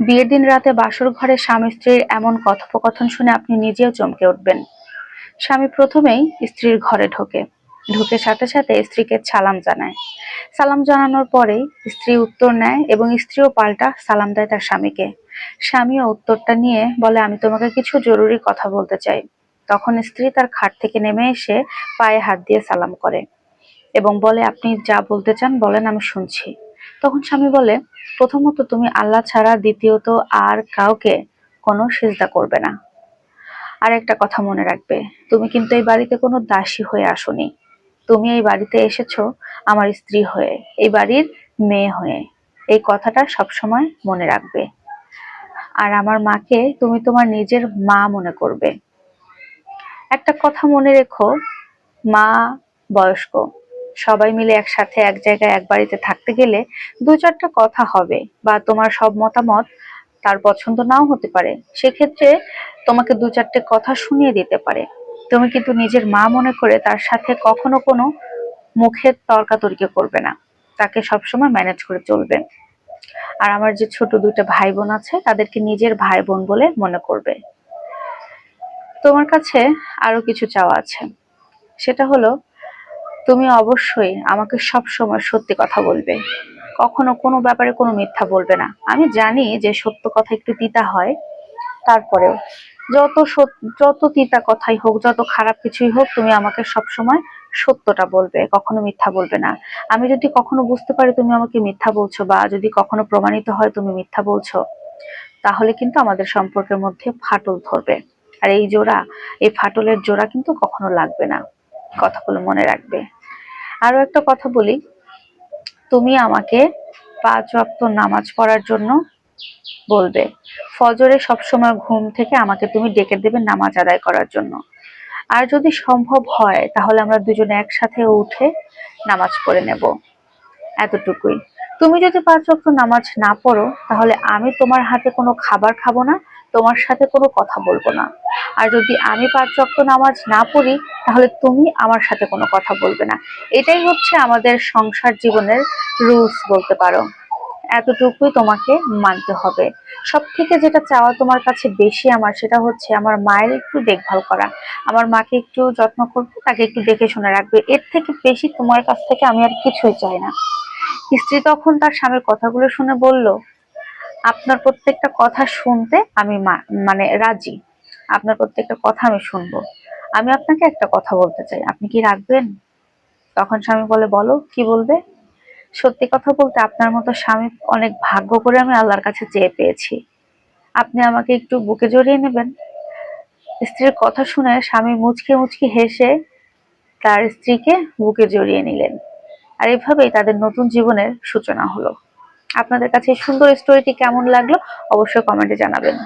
বিয়ের দিন রাতে বাসর ঘরে স্বামী স্ত্রীর এমন কথোপকথন শুনে আপনি নিজেও চমকে উঠবেন। স্বামী প্রথমেই স্ত্রীর ঘরে ঢোকে। ঢুকে সাথে সাথে স্ত্রীকে সালাম জানায়। সালাম জানানোর পরেই স্ত্রী উত্তর নেয় এবং স্ত্রীও পাল্টা সালাম দেয় তার স্বামীকে। স্বামীও উত্তরটা নিয়ে বলে, আমি তোমাকে কিছু জরুরি কথা বলতে চাই। তখন স্ত্রী তার খাট থেকে নেমে এসে পায়ে হাত দিয়ে সালাম করে এবং বলে, আপনি যা বলতে চান বলেন, আমি শুনছি। তখন স্বামী বলে, প্রথমত তুমি আল্লাহ ছাড়া, দ্বিতীয়ত আর কাউকে কোনো সেজদা করবে না। আর একটা কথা মনে রাখবে, তুমি কিন্তু এই বাড়িতে কোনো দাসী হয়ে আসোনি। তুমি এই বাড়িতে এসেছ আমার স্ত্রী হয়ে, এই বাড়ির মেয়ে হয়ে। এই কথাটা সবসময় মনে রাখবে। আর আমার মাকে তুমি তোমার নিজের মা মনে করবে। একটা কথা মনে রেখো, মা বয়স্ক সবাই মিলে একসাথে এক জায়গায় এক বাড়িতে থাকতে গেলে দু চারটা কথা হবে বা তোমার সব মতামত তার পছন্দ নাও হতে পারে। সেক্ষেত্রে তোমাকে দু চারটে কথা শুনিয়ে দিতে পারে। তুমি কিন্তু নিজের মা মনে করে তার সাথে কখনো কোনো মুখের তর্কাতর্কি করবে না। তাকে সবসময় ম্যানেজ করে চলবে। আর আমার যে ছোট দুটো ভাই বোন আছে, তাদেরকে নিজের ভাই বোন বলে মনে করবে। তোমার কাছে আরও কিছু চাওয়া আছে। সেটা হলো তুমি অবশ্যই আমাকে সব সময় সত্যি কথা বলবে। কখনো কোনো ব্যাপারে কোনো মিথ্যা বলবে না। আমি জানি যে সত্য কথা একটু তিতা হয়, তারপরেও যত যত তিতা কথাই হোক, যত খারাপ কিছুই হোক, তুমি আমাকে সব সময় সত্যটা বলবে, কখনো মিথ্যা বলবে না। আমি যদি কখনো বুঝতে পারি তুমি আমাকে মিথ্যা বলছো বা যদি কখনো প্রমাণিত হয় তুমি মিথ্যা বলছো, তাহলে কিন্তু আমাদের সম্পর্কের মধ্যে ফাটল ধরবে। আর এই জোড়া, এই ফাটলের জোড়া কিন্তু কখনো লাগবে না। কথাগুলো মনে রাখবে। আরও একটা কথা বলি। তুমি আমাকে পাঁচ ওয়াক্ত নামাজ পড়ার জন্য বলবে। ফজরে সবসময় ঘুম থেকে আমাকে তুমি ডেকে দেবে নামাজ আদায় করার জন্য। আর যদি সম্ভব হয়, তাহলে আমরা দুজনে একসাথে উঠে নামাজ পড়ে নেব। এতটুকুই। তুমি যদি পাঁচ ওয়াক্ত নামাজ না পড়ো, তাহলে আমি তোমার হাতে কোনো খাবার খাব না তোমার সাথে কোনো কথা বলব না। আর যদি আমি পাঁচ ওয়াক্ত নামাজ না পড়ি, তাহলে তুমি আমার সাথে কোনো কথা বলবে না। এটাই হচ্ছে আমাদের সংসার জীবনের রুলস বলতে পারো। এতটুকুই তোমাকে মানতে হবে। সব থেকে যেটা চাওয়া তোমার কাছে বেশি আমার, সেটা হচ্ছে আমার মায়ের একটু দেখভাল করা। আমার মাকে একটু যত্ন করবে, তাকে একটু দেখে শুনে রাখবে। এর থেকে বেশি তোমার কাছ থেকে আমি আর কিছুই চাই না। স্ত্রী তখন তার স্বামীর কথাগুলো শুনে বলল আপনার প্রত্যেকটা কথা শুনতে আমি মানে রাজি। আপনার প্রত্যেকটা কথা আমি শুনব। আমি আপনাকে একটা কথা বলতে চাই। আপনি কি রাখবেন? তখন স্বামী বলে, বলো, কি বলবে? সত্যি কথা বলতে আপনার মতো স্বামী অনেক ভাগ্য করে আমি আল্লাহর কাছে চেয়ে পেয়েছি। আপনি আমাকে একটু বুকে জড়িয়ে নেবেন। স্ত্রীর কথা শুনে স্বামী মুচকে মুচকি হেসে তার স্ত্রীকে বুকে জড়িয়ে নিলেন। আর এভাবেই তাদের নতুন জীবনের সূচনা হলো। আপনাদের কাছে সুন্দর স্টোরিটি কেমন লাগল অবশ্যই কমেন্টে জানাবেন।